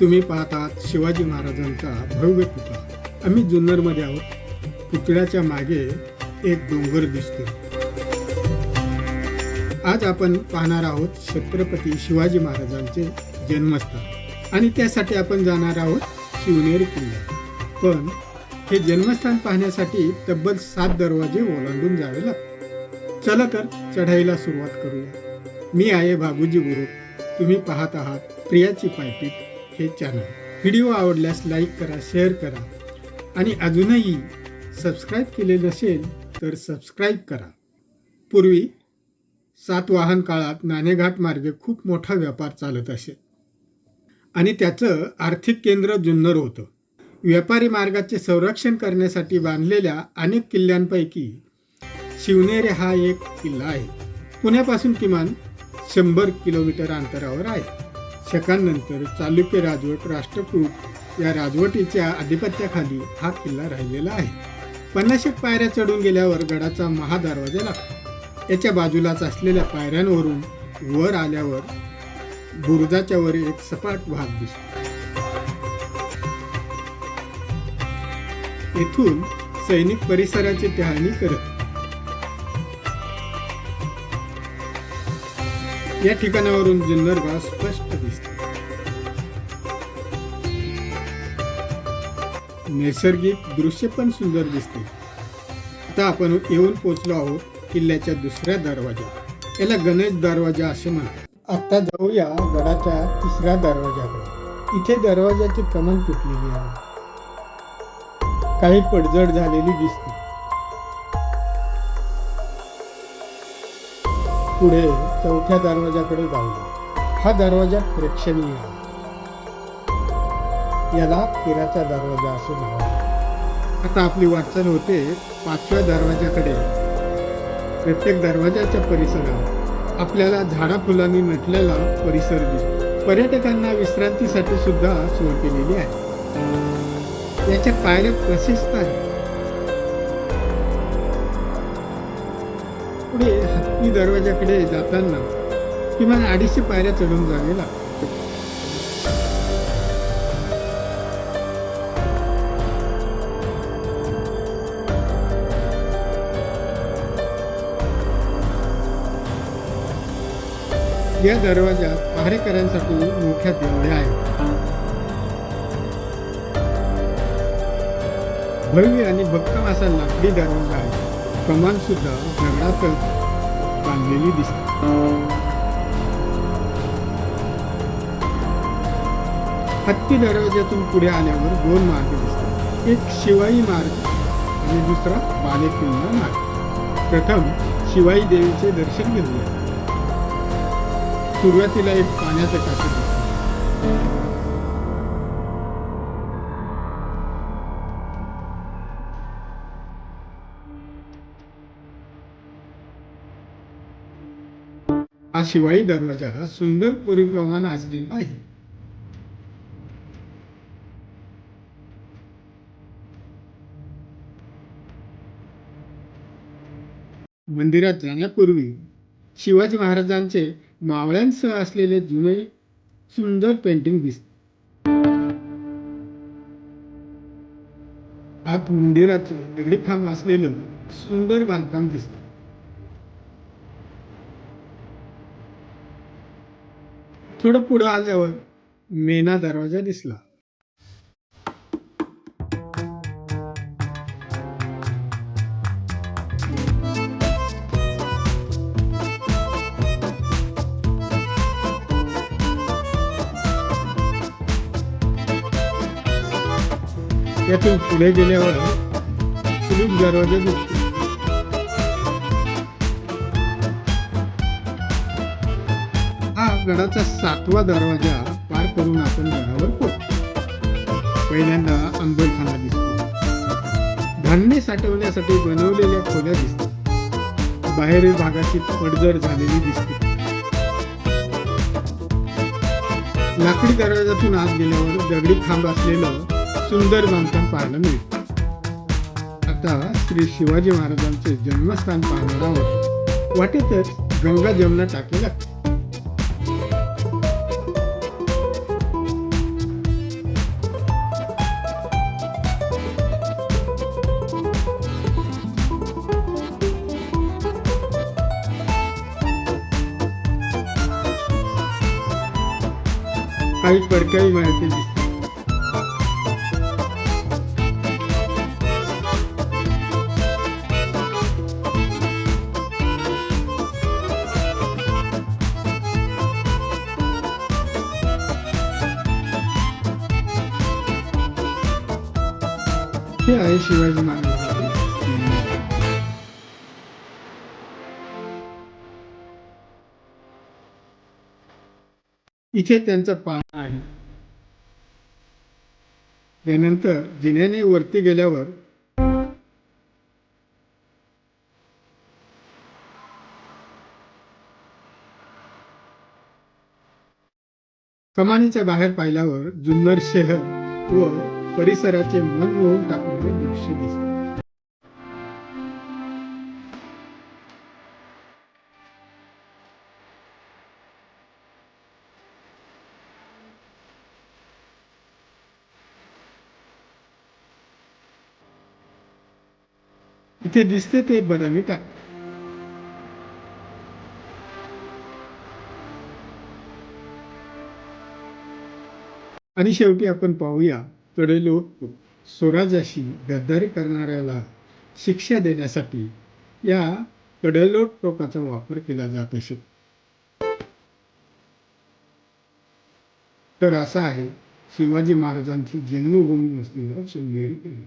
तुम्ही पाहत आहात शिवाजी महाराजांचा भव्य पुतळा. आम्ही जुन्नरमध्ये आहोत. पुतळ्याच्या मागे एक डोंगर दिसतो आज आपण पाहणार आहोत छत्रपती शिवाजी महाराजांचे जन्मस्थान. आणि त्यासाठी आपण जाणार आहोत शिवनेरी किल्ला. पण हे जन्मस्थान पाहण्यासाठी तब्बल सात दरवाजे ओलांडून जावे लागतात. चला तर चढाईला सुरुवात करूया. मी आहे भागुजी गुरु. तुम्ही पाहत आहात प्रियाची पायपीट हे चॅनल व्हिडिओ आवडल्यास लाईक करा शेअर करा. आणि अजूनही सबस्क्राईब केले नसेल तर सबस्क्राईब करा. पूर्वी सातवाहन काळात नाणेघाट मार्गे खूप मोठा व्यापार चालत असे. आणि त्याचं आर्थिक केंद्र जुन्नर होतं. व्यापारी मार्गाचे संरक्षण करण्यासाठी बांधलेल्या अनेक किल्ल्यांपैकी शिवनेरे हा एक किल्ला आहे. पुण्यापासून किमान शंभर किलोमीटर अंतरावर आहे. शकांनंतर चालुक्य राजवट राष्ट्रकूट या राजवटीच्या आधिपत्याखाली हा किल्ला राहिलेला आहे. पन्नाशेक पायऱ्या चढून गेल्यावर गडाचा महादरवाजा लागतो. याच्या बाजूलाच असलेल्या पायऱ्यांवरून वर आल्यावर बुरुजाच्या वर एक सपाट भाग दिसतो. येथून सैनिक परिसराची टहाणी करत या ठिकाणावरून जुन्नर गाव स्पष्ट नैसर्गिक दृश्य पण सुंदर दिसते. आता आपण येऊन पोचलो आहोत किल्ल्याच्या दुसऱ्या दरवाज्यात. याला गणेश दरवाजा असे म्हणतात. आता जाऊया गडाच्या तिसऱ्या दरवाजाकडे इथे दरवाजाची कमल तुटलेली आहे. काही पडझड झालेली दिसते. पुढे चौथ्या दरवाजाकडे जाऊया. हा दरवाजा प्रेक्षणीय आहे. याला किराचा दरवाजा असे नाव आता आपली वाटचाल होते पाचव्या दरवाजाकडे प्रत्येक दरवाजाच्या परिसरात आपल्याला झाडा फुलांनी नटलेला परिसर दिसतो पर्यटकांना विश्रांतीसाठी सुद्धा सोय केलेली आहे. याच्या पायऱ्या प्रशस्त आहेत. पुढे हत्ती दरवाजाकडे जाताना किमान अडीचशे पायऱ्या चढून जावे लागतात. या दरवाजात पहारेकऱ्यांसाठी मोठ्या दिवड्या आहेत. भव्य आणि भक्कम असा लाकडी दरवाजा आहे. कमान सुद्धा दगडातच बांधलेली दिसते. हत्ती दरवाज्यातून पुढे आल्यावर दोन मार्ग दिसतात. एक शिवाई मार्ग आणि दुसरा बालेकिल्ला मार्ग. प्रथम शिवाई देवीचे दर्शन घेऊया. सुरुवातीला एक पाण्याचं टाकं हा शिवाई दरवाजा सुंदर परिक्रमानं असलेला आहे. मंदिरात जाण्यापूर्वी शिवाजी महाराजांचे मावळ्यांसह असलेले जुने सुंदर पेंटिंग दिसते. आत मंदिराचं दगडी खांब असलेलं सुंदर बांधकाम दिसत. थोडं पुढं आल्यावर मेना दरवाजा दिसला. यातून पुढे गेल्यावर कुलूप दरवाजा दिसतो. हा गडाचा सातवा दरवाजा पार करून आपण गडावर पोहोचतो पहिल्यांदा अंबलखाना दिसतो. धान्य साठवण्यासाठी बनवलेल्या खोल्या दिसतात. बाहेरील भागाची पडझड झालेली दिसते. लाकडी दरवाजातून आत गेल्यावर दगडी खांब असलेलं सुंदर बांधकाम पाहायला मिळते आता श्री शिवाजी महाराजांचे जन्मस्थान पाहणार आहोत. वाटेतच गंगा जमना टाकी लागते काही परकाई माहिती हे आहे शिवाजी महाराज इथे त्यांचं पान आहे. त्यानंतर जिन्याने वरती गेल्यावर कमानीच्या बाहेर पाहिल्यावर जुन्नर शहर व परिसराचे मन मोहून टाकणारे दृश्य दिसते इथे दिसते ते बदामी टाक. आणि शेवटी आपण पाहूया कडे लोक स्वराज्याशी गद्दारी करणाऱ्याला शिक्षा देण्यासाठी या कडेलोट टोकाचा वापर केला जात असे. तर असा आहे शिवाजी महाराजांची जन्मभूमी असलेलं शिवनेरी किल्ला